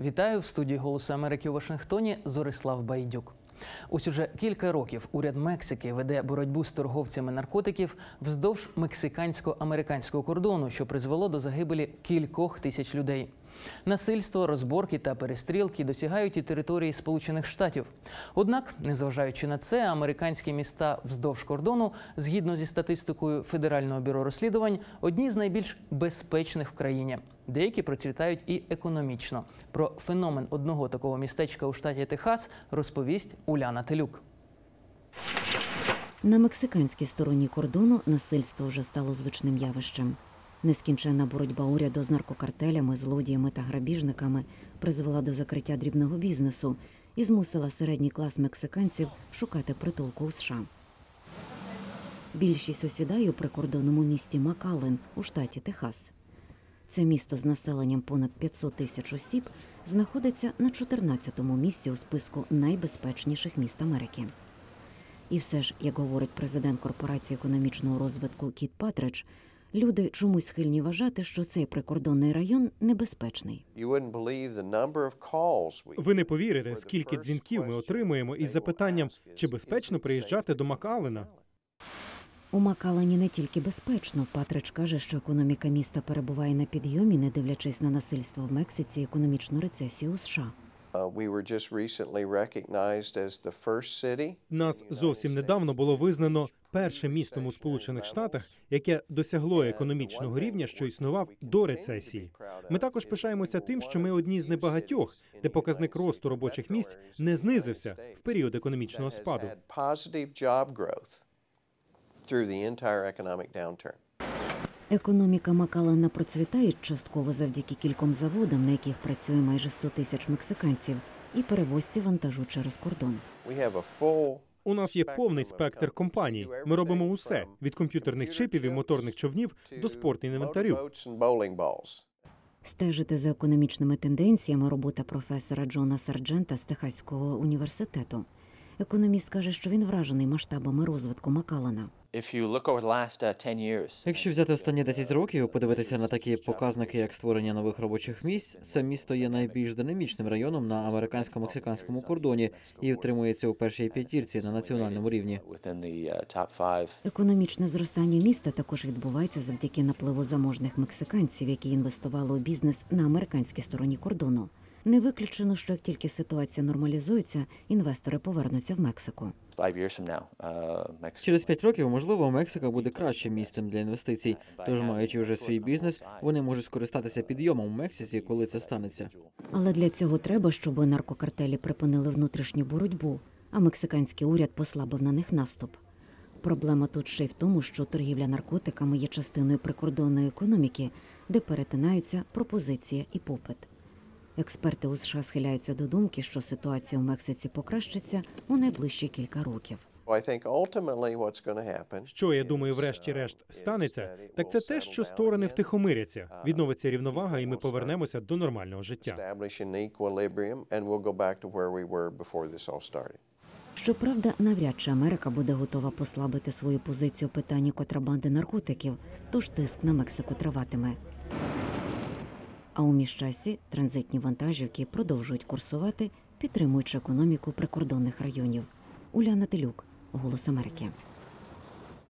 Вітаю в студії Голосу Америки у Вашингтоні. Зорислав Байдюк. Ось уже кілька років уряд Мексики веде боротьбу з торговцями наркотиків вздовж мексикансько-американського кордону, що призвело до загибелі кількох тисяч людей. Насильство, розборки та перестрілки досягають і території Сполучених Штатів. Однак, незважаючи на це, американські міста вздовж кордону, згідно зі статистикою Федерального бюро розслідувань, одні з найбільш безпечних в країні. Деякі процвітають і економічно. Про феномен одного такого містечка у штаті Техас розповість Уляна Телюк. На мексиканській стороні кордону насильство вже стало звичним явищем. Нескінченна боротьба уряду з наркокартелями, злодіями та грабіжниками призвела до закриття дрібного бізнесу і змусила середній клас мексиканців шукати притулку у США. Більшість осідає у прикордонному місті Макален у штаті Техас. Це місто з населенням понад 500 тисяч осіб знаходиться на 14-му місці у списку найбезпечніших міст Америки. І все ж, як говорить президент корпорації економічного розвитку Кіт Патридж, люди чомусь схильні вважати, що цей прикордонний район небезпечний. Ви не повірите, скільки дзвінків ми отримуємо із запитанням, чи безпечно приїжджати до Макалена. У Макалені не тільки безпечно. Патрич каже, що економіка міста перебуває на підйомі, не дивлячись на насильство в Мексиці, і економічну рецесію у США. Нас зовсім недавно було визнано першим містом у Сполучених Штатах, яке досягло економічного рівня, що існував до рецесії. Ми також пишаємося тим, що ми одні з небагатьох, де показник росту робочих місць не знизився в період економічного спаду. Through the entire economic downturn. Економіка Макалена процвітає частково завдяки кільком заводам, на яких працює майже 100 тисяч мексиканців, і перевозці вантажу через кордон. We have a full У нас є повний спектр компаній. Ми робимо усе від комп'ютерних чипів і моторних човнів до bowling balls. Стежити за економічними тенденціями робота професора Джона Сарджента з Техаського університету. Економіст каже, що він вражений масштабами розвитку Макалена. If you look over the last uh, 10 years, Якщо взяти останні 10 років подивитися на такі показники, як створення нових робочих місць, це місто є найбільш динамічним районом на американсько-мексиканському кордоні і втримується у першій п'ятірці на національному рівні. uh, Економічне зростання міста також відбувається завдяки напливу заможних мексиканців, які інвестували у бізнес на американській стороні кордону. Не виключено, що як тільки ситуація нормалізується, інвестори повернуться в Мексику. uh. Через 5 років, можливо, Мексика буде кращим місцем для інвестицій. Тож, маючи вже свій бізнес, вони можуть скористатися підйомом у Мексиці, коли це станеться. Але для цього треба, щоб наркокартелі припинили внутрішню боротьбу, а мексиканський уряд послабив на них наступ. Проблема тут ще й в тому, що торгівля наркотиками є частиною прикордонної економіки, де перетинаються пропозиція і попит. Експерти у США схиляються до думки, що ситуація у Мексиці покращиться у найближчі кілька років. Що я думаю, врешті-решт станеться, так це те, що сторони втихомиряться, відновиться рівновага, і ми повернемося до нормального життя. Щоправда, навряд чи Америка буде готова послабити свою позицію у питанні контрабанди наркотиків, тож тиск на Мексику триватиме. А у міжчасі транзитні вантажівки продовжують курсувати, підтримуючи економіку прикордонних районів. Уляна Телюк, Голос Америки.